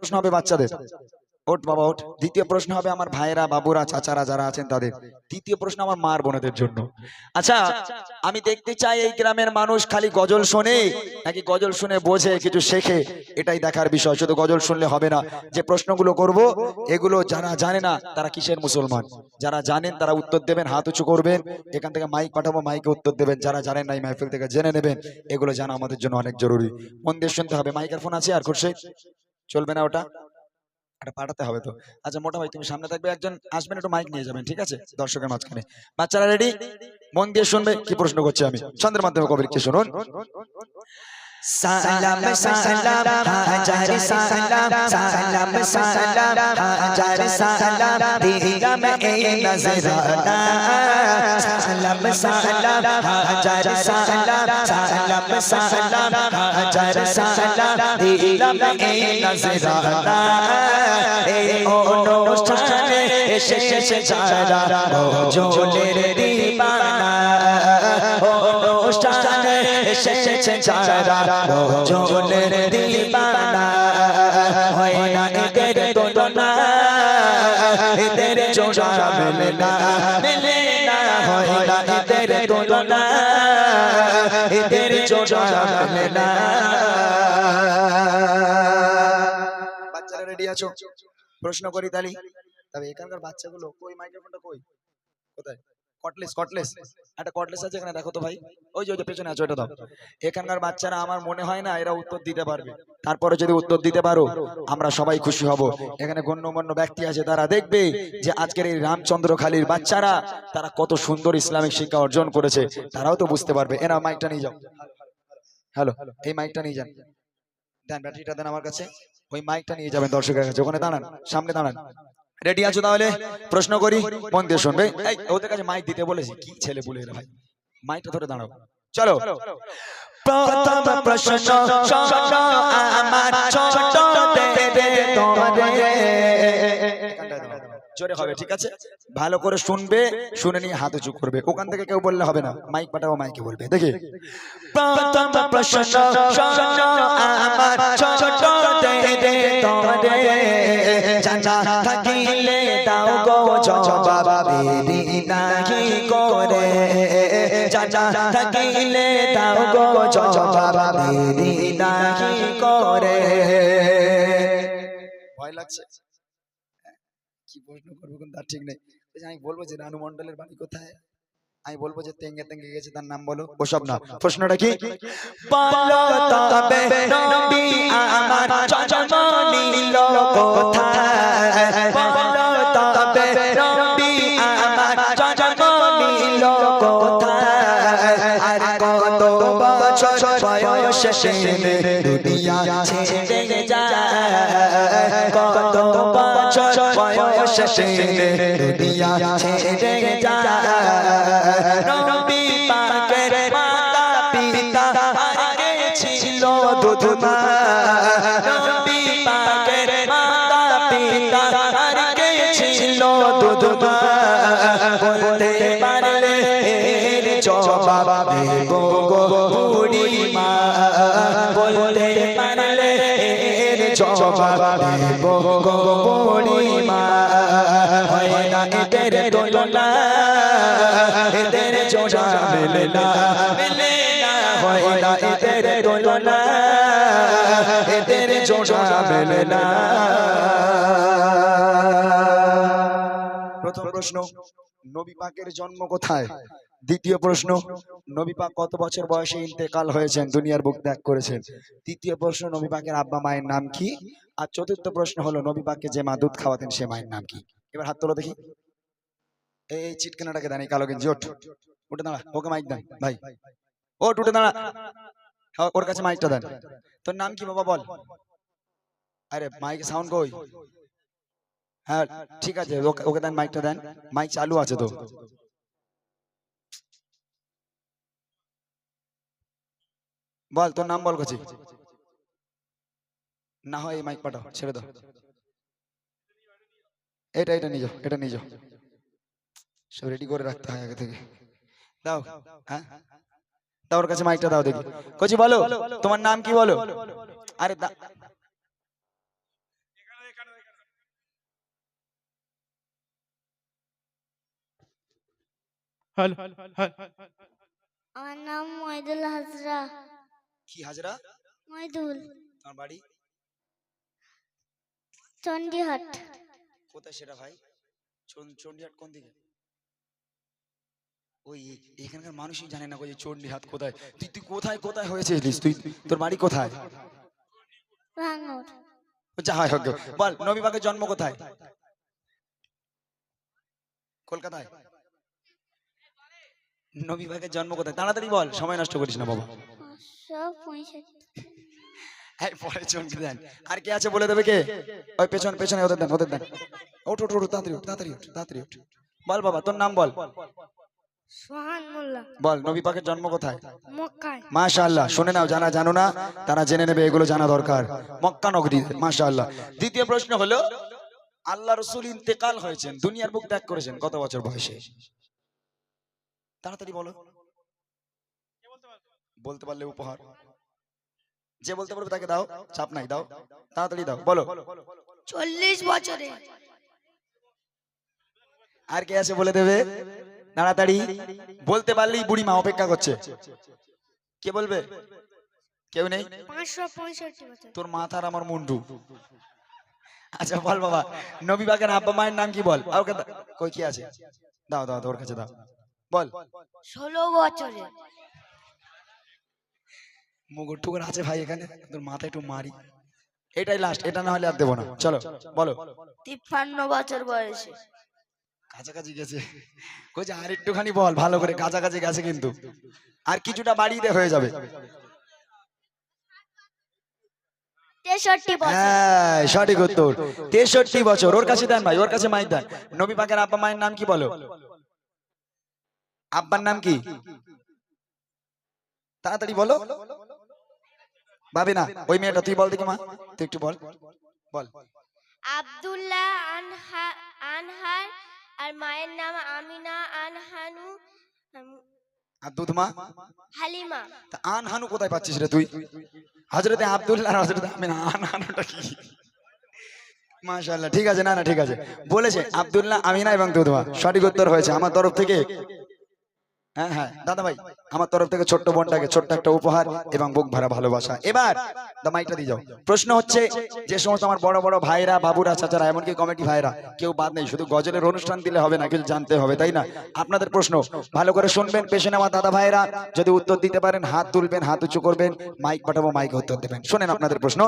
প্রশ্ন হবে বাচ্চাদের। ওট বাবা ওট দ্বিতীয় প্রশ্ন হবে আমার ভাইরা বাবুরা, চাচারা যারা আছেন তাদের। তৃতীয় প্রশ্ন আমার মার বোনেদের জন্য। আচ্ছা আমি দেখতে চাই এই গ্রামের মানুষ খালি গজল শোনে নাকি গজল শুনে বোঝে, কিছু শেখে? এটাই দেখার বিষয়। শুধু গজল শুনলে হবে না, যে প্রশ্নগুলো করব, এগুলো যারা জানে না, তারা কিসের মুসলমান? যারা জানেন, তারা উত্তর দেবেন, হাত উঁচু করবেন, এখান থেকে মাইক পাঠাবো, মাইকে উত্তর দেবেন। যারা জানেন না, এই থেকে জেনে নেবেন। এগুলো জানা আমাদের জন্য অনেক জরুরি। মন দিয়ে শুনতে হবে। মাইকের ফোন আছে আর করছে চলবে না ওটা? এটা পাঠাতে হবে তো। আচ্ছা মোটা ভাই, তুমি সামনে থাকবে, একজন আসবেন, একটু মাইক নিয়ে যাবেন, ঠিক আছে? দর্শকের মাঝখানে। বাচ্চারা রেডি মন দিয়ে শুনবে, কি প্রশ্ন করছি আমি? ছন্দের মাধ্যমে কবির কি শুনুন? সালাম সালাম, হাজার সালাম সালাম সালাম, হাজার সালাম, দিলাম এই নজরানা। সালাম সালাম, হাজার সালাম সালাম সালাম, হাজার সালাম, দিলাম এই নজরানা। এই অনুষ্ঠানে এসে এসে যারা জোলের দিবানা। অনুষ্ঠানে এসে এসে যারা জোলের দিবানা হয় না এদের তুলনা এদের জোড়া মেলে না মেলে না হয় না এদের মেলে না বাচ্চারা রেডি আছো? প্রশ্ন করি তালি তবে এখানকার বাচ্চাগুলো কই? মাইক্রোফোনটা কই? কোথায়? কটলেস কটলেস একটা কটলেস আছে এখানে, দেখো তো ভাই। ওই যে ওই যে, পেছনে আছে ওটা দাও। এখানকার বাচ্চারা, আমার মনে হয় না এরা উত্তর দিতে পারবে। তারপরে যদি উত্তর দিতে পারো, আমরা সবাই খুশি হব। এখানে গণ্যমান্য ব্যক্তি আছে, তারা দেখবে যে আজকের এই রামচন্দ্র খালির বাচ্চারা, তারা কত সুন্দর ইসলামিক শিক্ষা অর্জন করেছে। তারাও তো বুঝতে পারবে। এরা মাইকটা নিয়ে যাও। হ্যালো এই মাইকটা নিয়ে যান। দেন, ব্যাটারিটা দেন আমার কাছে। ওই মাইকটা নিয়ে যাবেন দর্শকের কাছে। ওখানে দাঁড়ান, সামনে দাঁড়ান। রেডি আছো তাহলে? প্রশ্ন করি? মন দিয়ে শুনবে ওদের কাছে মাইক দিতে বলেছি। কি ছেলে বলে ভাই? মাইকটা ধরে দাঁড়াও। চলো। প্রথম প্রশ্ন শোনো আমার ছোট তোরে এখানটায় জোরে হবে ঠিক আছে? ভালো করে শুনবে শুনে নিয়ে হাত উঁচু করবে। ওখান থেকে কেউ বললে হবে না মাইক পাঠাবো মাইকে বলবে দেখি। দেবে থাকিলে দাও গো জবাব দেরি করে জানা থাকিলে দাও গো জবাব দেরি করে ভয় লাগছে। কি প্রশ্ন করব কিন্তু তার ঠিক নেই। আমি বলব যে রানু মন্ডলের বাড়ি কোথায়? আমি বলব যে তেঙ্গে তেঙ্গে গেছে, তার নাম বলো। ওসব না প্রশ্নটা কি? বলো তবে শেষে দুনিয়া ছেড়ে যায়। নবী পাকের মাতা পিতা আগে ছিল প্রথম প্রশ্ন, নবী পাকের জন্ম কোথায়? দ্বিতীয় প্রশ্ন, নবী পাক কত বছর বয়সে ইন্তেকাল হয়েছেন? দুনিয়ার বুক ত্যাগ করেছেন। তৃতীয় প্রশ্ন, নবী পাকের আব্বা মায়ের নাম কি? আর চতুর্থ প্রশ্ন হলো, নবী পাককে যে মা দুধ খাওয়াতেন, সে মায়ের নাম কি? এবার হাত তোলো দেখি। এই চিটকানাটাকে দেন এই কালো গেঞ্জি ওঠ। উঠে দাঁড়া ওকে মাইক দেন ভাই। ওট উঠে দাঁড়া। হ্যাঁ, ওর কাছে মাইকটা দেন। তোর নাম কি বাবা বল। আরে মাইক সাউন্ড কই? হ্যাঁ ঠিক আছে ওকে দেন মাইকটা দেন। মাইক চালু আছে তো। বল তোর নাম বল কাছে না হয় এই মাইক পাঠাও ছেড়ে দাও। এটা এটা নিয়ে যাও এটা নিয়ে যাও। সব রেডি করে রাখতে হয় আগে থেকে। দাও। হ্যাঁ? দাও ওর কাছে মাইকটা দাও দেখি। কচি বলো। তোমার নাম কি বলো? আরে আমার নাম মহিদুল হাজরা। কি হাজরা? মহিদুল তোমার বাড়ি? চণ্ডীহাট কোথায় সেটা ভাই? চন- চণ্ডীহাট কোন দিকে? ওই এখানকার মানুষই জানে না যে চণ্ডীহাট কোথায়। তুই তুই কোথায় কোথায় হয়েছিস তুই তোর বাড়ি কোথায়? যা হয় হোক বল নবী পাকের জন্ম কোথায়? কলকাতায়? নবী জন্ম কোথায়? তাড়াতাড়ি বল সময় নষ্ট করিস না বাবা। এই পরে চমকে দেন। আর কে আছে বলে দেবে কে? ওই পেছন পেছনে ওদের দেন ওদের দেন। ওঠ ওঠ ওঠ তাড়াতাড়ি উঠ তাড়াতাড়ি উঠ তাড়াতাড়ি উঠ বল বাবা তোর নাম বল। সোহান মোল্লা বল নবী পাকের জন্ম কোথায়? মক্কায়। মাশাআল্লাহ শুনে নাও যারা জানো না? তারা জেনে নেবে এগুলো জানা দরকার। মক্কা নগরী মাশাআল্লাহ। দ্বিতীয় প্রশ্ন হলো আল্লাহ রসুল ইন্তেকাল হয়েছেন দুনিয়ার বুক ত্যাগ করেছেন কত বছর বয়সে? তাড়াতাড়ি বলো। বলতে পারলে উপহার। যে বলতে পারবে তাকে দাও চাপ নাই দাও। তাড়াতাড়ি দাও বলো। চল্লিশ বছরে। আর কে আছে বলে দেবে? তাড়াতাড়ি বলতে পারলেই বুড়ি মা অপেক্ষা করছে। কে বলবে? কেউ নেই? তোর মাথার আমার মুন্ডু। আচ্ছা বল বাবা নবী বাগের আব্বা মায়ের নাম কি বল? আর কই কি আছে? দাও দাও তোর কাছে দাও। বল। ষোলো বছরে মুগুর টুকুর আছে ভাই এখানে? তোর মাথা একটু মারি। এটাই লাস্ট এটা না হলে আর দেবো না। চলো বলো। তিপ্পান্ন বছর বয়সে। কাছাকাছি গেছে। কইছে আর একটুখানি বল ভালো করে কাছাকাছি গেছে কিন্তু। আর কিছুটা বাড়িয়ে দে হয়ে যাবে। হ্যাঁ সঠিক উত্তর। তেষট্টি বছর। ওর কাছে দেন ভাই ওর কাছে মাইক দেন। নবী পাকের আব্বা মায়ের নাম কি বলো? আব্বার নাম কি? তাড়াতাড়ি বলো। ভাবি না ওই মেয়েটা তুই বল দেখি মা তুই একটু বল। বল। আব্দুল্লাহ আনহা আনহার আর মায়ের নাম আমিনা আনহানু আর দুধ মা? হালিমা। তা আনহানু কোথায় পাচ্ছিস রে তুই? হজরতে আব্দুল্লাহ হজরতে আমিনা আনহানুটা কি? মাশাআল্লাহ ঠিক আছে না না ঠিক আছে। বলেছে আব্দুল্লাহ আমিনা এবং দুধমা সঠিক উত্তর হয়েছে। আমার তরফ থেকে হ্যাঁ হ্যাঁ। দাদা ভাই আমার তরফ থেকে ছোট্ট বোনটাকে ছোট্ট একটা উপহার এবং বুক ভরা ভালোবাসা। এবার দা মাইকটা দিয়ে যাও। প্রশ্ন হচ্ছে, যে সমস্ত আমার বড় বড় ভাইরা, বাবুরা, চাচারা, এমনকি কমিটি ভাইরা, কেউ বাদ নেই, শুধু গজলের অনুষ্ঠান দিলে হবে না, কিছু জানতে হবে, তাই না? আপনাদের প্রশ্ন, ভালো করে শুনবেন পেছনে আমার দাদা ভাইরা, যদি উত্তর দিতে পারেন, হাত তুলবেন, হাত উঁচু করবেন, মাইক পাঠাবো, মাইকে উত্তর দেবেন। শোনেন আপনাদের প্রশ্ন।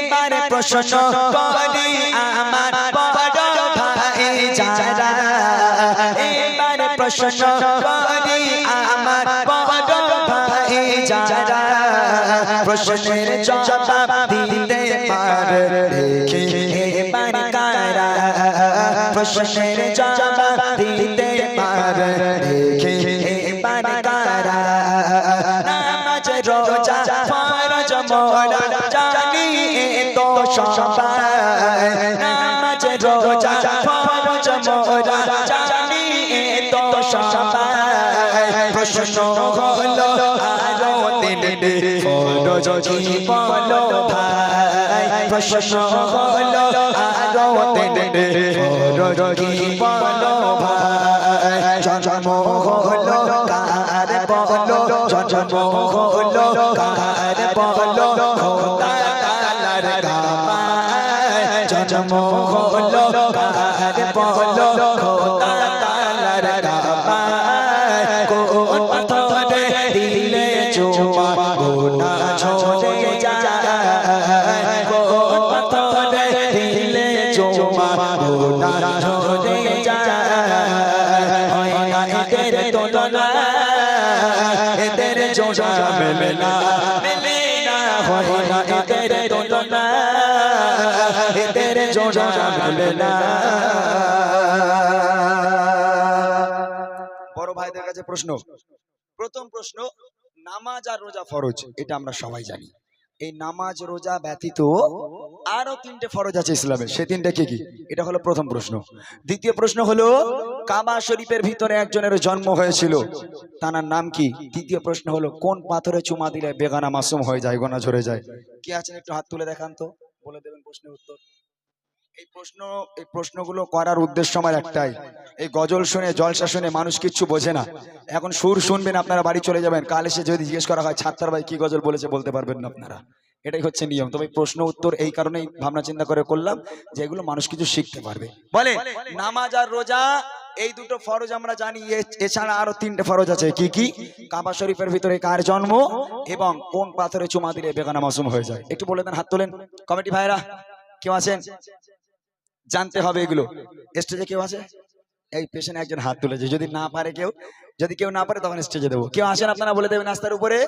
এবারে প্রশ্ন প্রশ্ন করি, আমার বড় ভাই যারা প্রশ্নের জবাব দিতে পারে এবার কারা প্রশ্নের জবাব দিতে পারে এবার কারা নামাজ, রোজা, ফরজ মোরা জানি তো সবাই, নামাজ, রোজা হলো আরও দিনে ফরজ কি ভাই প্রশ্ন হলো আরও দিনে ফরজ কি ভাই জন্ম হলো কার বলো জন্ম হলো কার বলো খোদা তাআলার গামায় জন্ম হলো কার বলো খোদা ভাইদের কাছে প্রশ্ন। প্রথম প্রশ্ন, নামাজ আর রোজা ফরজ, এটা আমরা সবাই জানি। এই নামাজ, রোজা ব্যতীত আরও তিনটে ফরজ আছে ইসলামে সে তিনটে কি কি? এটা হলো প্রথম প্রশ্ন। দ্বিতীয় প্রশ্ন হলো, কাবা শরীফের ভিতরে একজনের জন্ম হয়েছিল তার নাম কি? তৃতীয় প্রশ্ন হলো, কোন পাথরে চুমা দিলে বেগানা মাসুম হয়ে যায় গোনা ঝরে যায়? কে আছেন একটু হাত তুলে দেখান তো, বলে দেবেন প্রশ্নের উত্তর। এই প্রশ্ন, এই প্রশ্নগুলো করার উদ্দেশ্য আমার একটাই। এই গজল শুনে, জলসা শুনে মানুষ কিচ্ছু বোঝে না। এখন সুর শুনবেন, আপনারা বাড়ি চলে যাবেন। কাল এসে যদি জিজ্ঞেস করা হয় ছাত্র ভাই কি গজল বলেছে? বলতে পারবেন না আপনারা। এটাই হচ্ছে নিয়ম। তবে প্রশ্ন উত্তর এই কারণেই ভাবনা চিন্তা করে করলাম যে এগুলো মানুষ কিছু শিখতে পারবে। বলে, নামাজ আর রোজা, এই দুটো ফরজ আমরা জানি। এছাড়া আরও তিনটে ফরজ আছে। কি কি? কাবা শরীফের ভিতরে কার জন্ম এবং কোন পাথরে চুমা দিলে বেগানা মাসুম হয়ে যায়? একটু বলে দেন, হাত তোলেন। কমিটি ভাইরা কেউ আছেন? জানতে হবে এগুলো। স্টেজে কেউ আছে? এই পেশেন্ট একজন হাত তুলেছে। যদি না পারে কেউ, যদি কেউ না পারে তখন স্টেজে দেবো। কেউ আসেন আপনারা বলে দেবেন রাস্তার উপরে?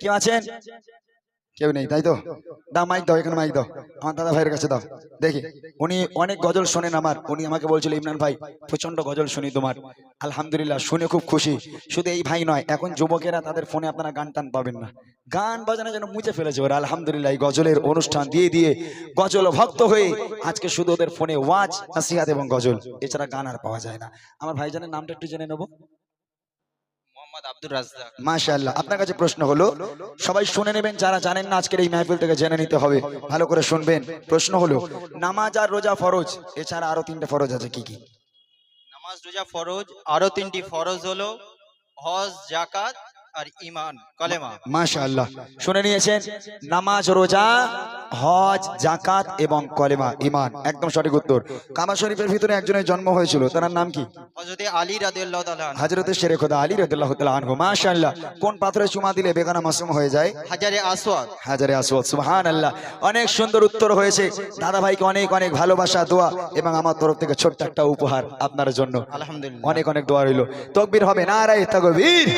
কেউ আছেন? কেউ নেই, তাই তো? দাও মাইক দাও, এখানে মাইক দাও। আমার দাদা ভাইয়ের কাছে দাও। দেখি, উনি অনেক গজল শোনেন আমার। উনি আমাকে বলছিল, ইমরান ভাই প্রচণ্ড গজল শুনি তোমার। আলহামদুলিল্লাহ, শুনে খুব খুশি। শুধু এই ভাই নয়, এখন যুবকেরা তাদের ফোনে আপনারা গান টান পাবেন না। গান বাজানো যেন মুছে ফেলেছে ওরা। আলহামদুলিল্লাহ, এই গজলের অনুষ্ঠান দিয়ে দিয়ে গজল ভক্ত হয়ে আজকে শুধু ওদের ফোনে ওয়াজ, নাসিহাত এবং গজল। এছাড়া গান আর পাওয়া যায় না। আমার ভাইজানের নামটা একটু জেনে নেব। মাশাআল্লাহ আপনার কাছে প্রশ্ন হলো সবাই শুনে নেবেন যারা জানেন না আজকের এই মাহফিল থেকে জেনে নিতে হবে ভালো করে শুনবেন। প্রশ্ন হলো নামাজ আর রোজা ফরজ এছাড়া আরও তিনটে ফরজ আছে কি কি? নামাজ রোজা ফরজ আরও তিনটি ফরজ হলো হজ জাকাত আর ইমান কলেমা। মাশাআল্লাহ। শুনে নিয়েছেন নামাজ রোজা হজ জাকাত এবং কলেমা ইমান একদম সঠিক উত্তর। কাবা শরীফের ভিতরে একজনের জন্ম হয়েছিল তার নাম কি? হজরতে আলী রাদিয়াল্লাহু তাআলা হযরতে শেরে খোদা আলী রাদিয়াল্লাহু তাআলা আনহু মাশাআল্লাহ। কোন পাথরে চুমা দিলে বেগানা মাসুম হয়ে যায়? হাজারে আসওয়াদ। হাজারে আসওয়াদ সুবহানাল্লাহ। অনেক সুন্দর উত্তর হয়েছে। দাদা ভাইকে অনেক অনেক ভালোবাসা দোয়া এবং আমার তরফ থেকে ছোট্ট একটা উপহার আপনার জন্য। আলহামদুলিল্লাহ। অনেক অনেক দোয়া রইল। তকবীর হবে না রাই তকবীর।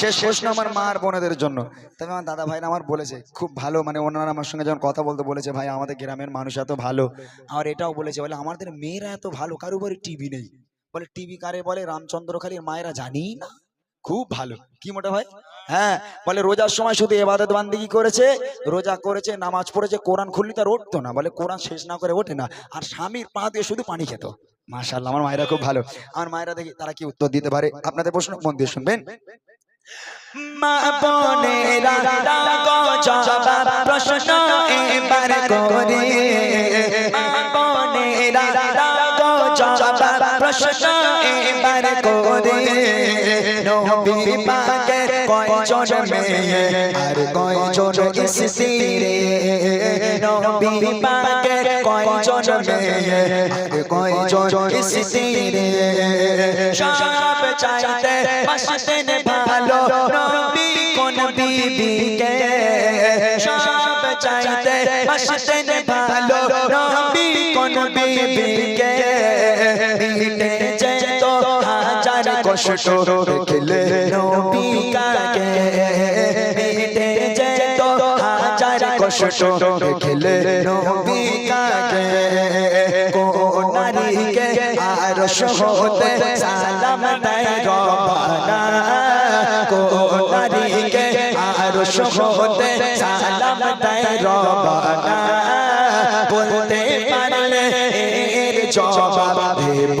শেষ প্রশ্ন আমার মার বোনেদের জন্য। তবে আমার দাদা ভাইরা আমার বলেছে, খুব ভালো মানে ওনারা আমার সঙ্গে যখন কথা বলতে বলেছে, ভাই, আমাদের গ্রামের মানুষ এত ভালো। আর এটাও বলেছে, বলে, আমাদের মেয়েরা এত ভালো কারও বাড়ি টিভি নেই। বলে, টিভি কারে বলে? রামচন্দ্র খালির মায়েরা জানি না। খুব ভালো। কি মোটা ভাই? হ্যাঁ বলে, রোজার সময় শুধু এবাদত বান্দিগি করেছে? রোজা করেছে, নামাজ পড়েছে, কোরআন খুললি তার উঠতো না। বলে, কোরআন শেষ না করে ওঠে না। আর স্বামীর পা দিয়ে শুধু পানি খেত। মাশাল্লাহ আমার মায়েরা খুব ভালো। আমার মায়েরা দেখি, তারা কি উত্তর দিতে পারে? আপনাদের প্রশ্ন মন দিয়ে শুনবেন? মা বোনেরা দাগো জবাব, প্রশ্ন এবার করে। মা বোনেরা দাগো জবাব, প্রশ্ন এবার করে। নবী পাকের কয়জন মেয়ে আর কয়জন স্ত্রী নবী পাকের কয়জন মেয়ে আর কয়জন স্ত্রী সব চাইতে বাসতেন ভালো নবী কোন বিবিকে। সব চাইতে বাসতেন ভালো নবী কোন বিবিকে। মিটে যেত হাজার কষ্ট দেখলে নবী কাকে? কষ্ট দেখলে নবী কাকে? কোন নারীকে আর সহতে সালাম দেয় রবানা? কোন নারীকে আর সহতে সালাম দেয় রবানা? বলতে পারলে এর জবাব দেব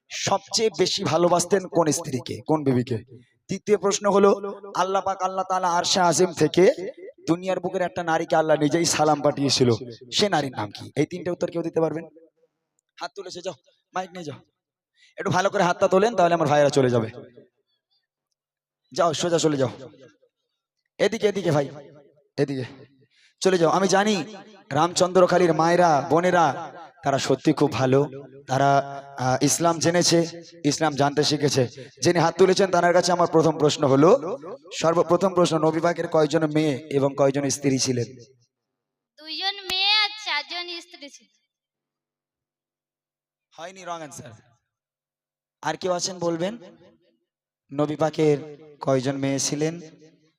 সবচেয়ে বেশি ভালোবাসতেন কোন স্ত্রীকে, কোন বিবিকে? তৃতীয় প্রশ্ন হলো, আল্লাহ পাক, আল্লাহ তাআলা আরশা আজিম থেকে দুনিয়ার বুকের একটা নারীকে আল্লাহ নিজেই সালাম পাঠিয়েছিল। সে নারীর নাম কি? এই তিনটে উত্তর কেউ দিতে পারবেন? হাত তুলেছে যাও মাইক নিয়ে যাও। একটু ভালো করে হাতটা তোলেন, তাহলে আমার ভাইয়েরা চলে যাবে। যাও, সোজা চলে যাও। এদিকে এদিকে ভাই, এদিকে। চলে যাও। আমি জানি রামচন্দ্র খালির মায়েরা, বোনেরা তারা সত্যি খুব ভালো। তারা ইসলাম জেনেছে ইসলাম জানতে শিখেছে। যিনি হাত তুলেছেন তার কাছে আমার প্রথম প্রশ্ন হলো সর্বপ্রথম প্রশ্ন নবী পাকের কয়জন মেয়ে এবং কয়জন স্ত্রী ছিলেন? দুইজন মেয়ে আর চারজন স্ত্রী ছিল। হয়নি রং অ্যান্সার আর কেউ আছেন বলবেন? নবী পাকের কয়জন মেয়ে ছিলেন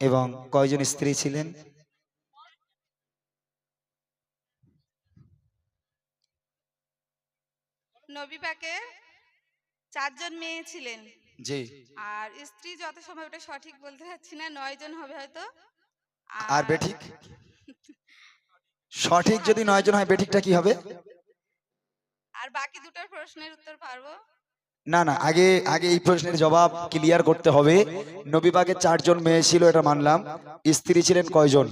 এবং কয়জন স্ত্রী ছিলেন? নবী পাকের চারজন মেয়ে ছিলেন। জি। আর স্ত্রী যত সময় ওটা সঠিক বলতে পারছি না নয় জন হবে হয়তো। আর বেঠিক? সঠিক যদি নয় জন হয় বেঠিকটা কি হবে? আর বাকি দুটোর প্রশ্নের উত্তর পারব? না না আগে আগে এই প্রশ্নের জবাব ক্লিয়ার করতে হবে। নবী পাকের চারজন মেয়ে ছিল এটা মানলাম। স্ত্রী ছিলেন কয়জন?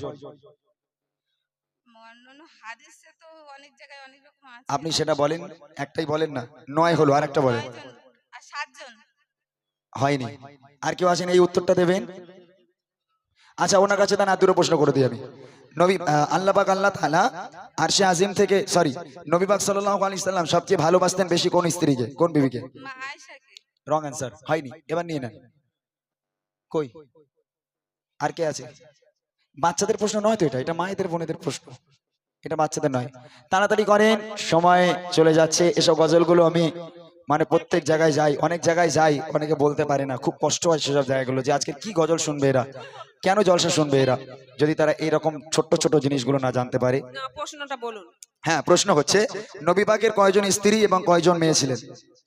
হাদিসে তো অনেক জায়গায় অনেক আপনি সেটা বলেন একটাই বলেন না নয় হলো আর একটা বলেন আর হয়নি। আর কেউ আছেন এই উত্তরটা দেবেন? আচ্ছা ওনার কাছে দান আর প্রশ্ন করে দিই আমি। নবী আহ, আল্লাহ আল্লাহ তাআলা আরশে আজিম থেকে সরি নবী পাক সাল্লাল্লাহু সাল্লাম সবচেয়ে ভালোবাসতেন বেশি কোন স্ত্রীকে কোন বিবিকে? রং অ্যান্সার হয়নি এবার নিয়ে নেন। কই? আর কে আছে? বাচ্চাদের প্রশ্ন নয় তো এটা এটা মায়েদের বোনেদের প্রশ্ন। এটা বাচ্চাদের নয়। তাড়াতাড়ি করেন সময় চলে যাচ্ছে। এসব গজলগুলো আমি মানে প্রত্যেক জায়গায় যাই অনেক জায়গায় যাই অনেকে বলতে পারে না। খুব কষ্ট হয় সেসব জায়গাগুলো যে আজকে কি গজল শুনবে এরা? কেন জলসা শুনবে এরা? যদি তারা এইরকম ছোট্ট ছোট জিনিসগুলো না জানতে পারে। প্রশ্নটা বলুন। হ্যাঁ প্রশ্ন হচ্ছে নবীবাগের পাকের কয়জন স্ত্রী এবং কয়জন মেয়ে ছিলেন?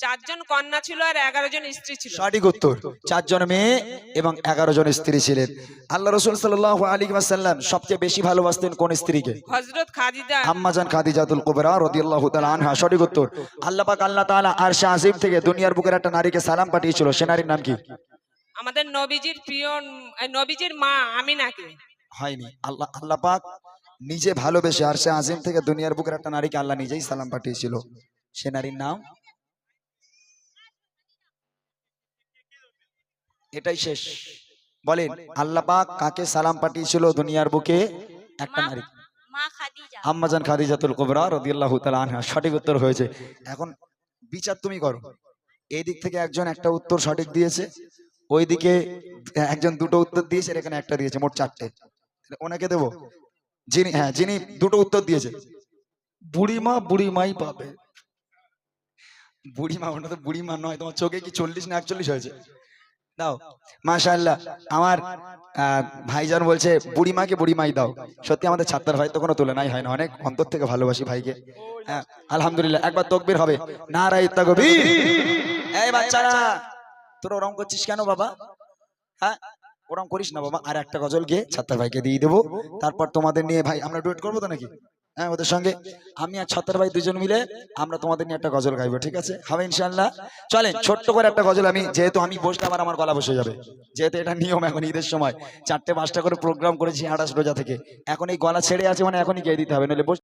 চারজন কন্যা ছিল আর এগারো জন স্ত্রী ছিল। সঠিক উত্তর চারজন মেয়ে এবং এগারো জন স্ত্রী ছিলেন। আল্লাহ রসুল সাল্লাহ আলী ওয়াসাল্লাম সবচেয়ে বেশি ভালোবাসতেন কোন স্ত্রীকে? হজরত খাদিজা। আম্মাজান খাদিজাতুল কুবরা রাদিয়াল্লাহু তাআলা আনহা সঠিক উত্তর। আল্লাহ পাক আল্লাহ তাআলা আজিম থেকে দুনিয়ার বুকের একটা নারীকে সালাম পাঠিয়েছিল সে নারীর নাম কি? আমাদের নবীজির প্রিয় নবীজির মা আমিনাকে। হয়নি। আল্লাহ আল্লাহ পাক নিজে ভালোবেসে আরশে আজিম থেকে দুনিয়ার বুকের একটা নারীকে আল্লাহ নিজেই সালাম পাঠিয়েছিল। সে নারীর নাম এটাই শেষ। বলেন আল্লাহ পাক কাকে সালাম পাঠিয়েছিল দুনিয়ার বুকে? একটা নারী। মা খাদিজা। আম্মাজান খাদিজাতুল কুবরা রাদিয়াল্লাহু তাআলা আনহা সঠিক উত্তর হয়েছে। এখন বিচার তুমি করো। এই দিক থেকে একজন একটা উত্তর সঠিক দিয়েছে ওইদিকে একজন দুটো উত্তর দিয়েছে এখানে একটা দিয়েছে মোট চারটে। তাহলে ওনাকে দেবো? যিনি হ্যাঁ যিনি দুটো উত্তর দিয়েছে। বুড়িমা বুড়িমাই পাবে। বুড়িমা ওটা তো বুড়িমা নয় তোমার চোখে কি চল্লিশ না একচল্লিশ হয়েছে? দাও। মাশাআল্লাহ। আমার ভাইজান বলছে, বুড়িমাকে বুড়িমাই দাও। সত্যি আমাদের ছাত্র ভাই তো কোনো তুলনাই হয় না। অনেক অন্তর থেকে ভালোবাসি ভাইকে। হ্যাঁ আলহামদুলিল্লাহ। একবার তকবির হবে। নারাই তাকবীর। এই বাচ্চারা, তোরা ওরম করছিস কেন বাবা? হ্যাঁ ওরম করিস না বাবা। আর একটা গজল গিয়ে ছাত্র ভাইকে দিয়ে দেবো। তারপর তোমাদের নিয়ে ভাই, আমরা ডুয়েট করব তো নাকি? হ্যাঁ ওদের সঙ্গে। আমি আর ছত্তর ভাই দুজন মিলে আমরা তোমাদের নিয়ে একটা গজল গাইবো, ঠিক আছে? হবে ইনশাল্লাহ চলেন, ছোট্ট করে একটা গজল আমি, যেহেতু আমি বসলে আবার আমার গলা বসে যাবে। যেহেতু এটা নিয়ম এখন ঈদের সময়, চারটে পাঁচটা করে প্রোগ্রাম করেছি আঠাশ রোজা থেকে। এখন এই গলা ছেড়ে আছে মানে এখনই গিয়ে দিতে হবে নাহলে বস-